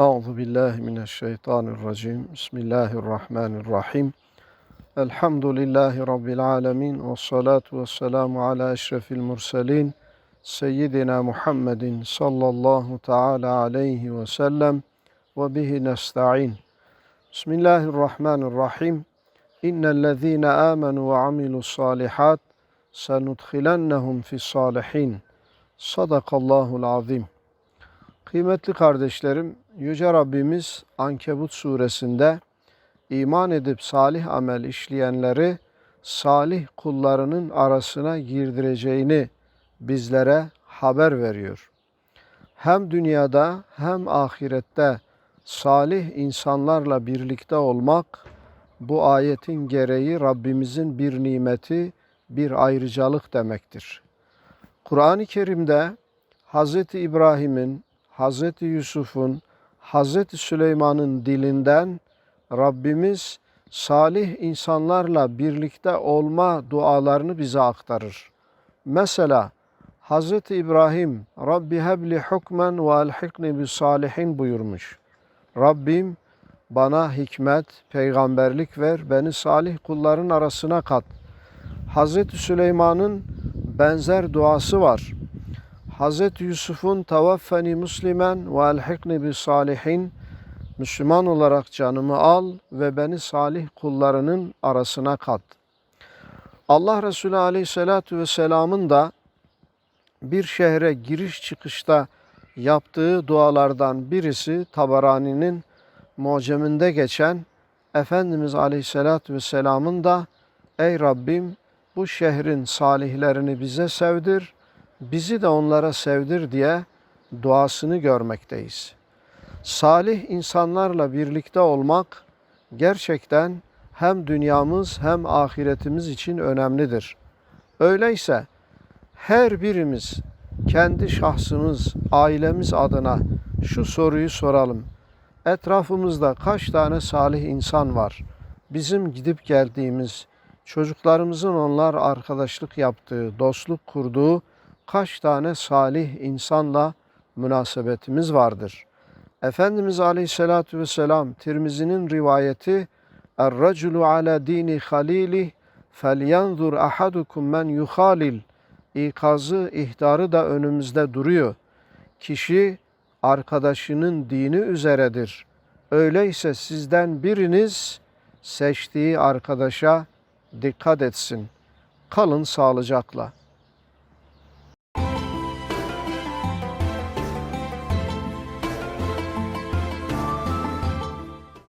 أعوذ بالله من الشيطان الرجيم. بسم الله الرحمن الرحيم. الحمد لله رب العالمين والصلاة والسلام على أشرف المرسلين سيدنا محمد صلى الله تعالى عليه وسلم وبه نستعين. بسم الله الرحمن الرحيم. إن الذين آمنوا وعملوا الصالحات سندخلنهم في الصالحين. صدق الله العظيم. Kıymetli kardeşlerim, Yüce Rabbimiz Ankebut suresinde iman edip salih amel işleyenleri salih kullarının arasına girdireceğini bizlere haber veriyor. Hem dünyada hem ahirette salih insanlarla birlikte olmak bu ayetin gereği Rabbimizin bir nimeti, bir ayrıcalık demektir. Kur'an-ı Kerim'de Hz. İbrahim'in, Hz. Yusuf'un, Hz. Süleyman'ın dilinden Rabbimiz salih insanlarla birlikte olma dualarını bize aktarır. Mesela Hz. İbrahim Rabbi hebli hukmen ve elhikni bis salihin buyurmuş. Rabbim bana hikmet, peygamberlik ver, beni salih kulların arasına kat. Hz. Süleyman'ın benzer duası var. Hz. Yusuf'un tavaffeni muslimen ve elhikni bis salihin Müslüman olarak canımı al ve beni salih kullarının arasına kat. Allah Resulü Aleyhisselatü Vesselam'ın da bir şehre giriş çıkışta yaptığı dualardan birisi Tabarani'nin muceminde geçen Efendimiz Aleyhisselatü Vesselam'ın da Ey Rabbim bu şehrin salihlerini bize sevdir, bizi de onlara sevdir diye duasını görmekteyiz. Salih insanlarla birlikte olmak gerçekten hem dünyamız hem ahiretimiz için önemlidir. Öyleyse her birimiz kendi şahsımız, ailemiz adına şu soruyu soralım. Etrafımızda kaç tane salih insan var? Bizim gidip geldiğimiz, çocuklarımızın onlar arkadaşlık yaptığı, dostluk kurduğu kaç tane salih insanla münasebetimiz vardır? Efendimiz Aleyhisselatü Vesselam Tirmizi'nin rivayeti Er-raculu ala dini halilih felyanzur ahadukum men yuhalil ikazı, ihtarı da önümüzde duruyor. Kişi arkadaşının dini üzeredir. Öyleyse sizden biriniz seçtiği arkadaşa dikkat etsin. Kalın sağlıcakla.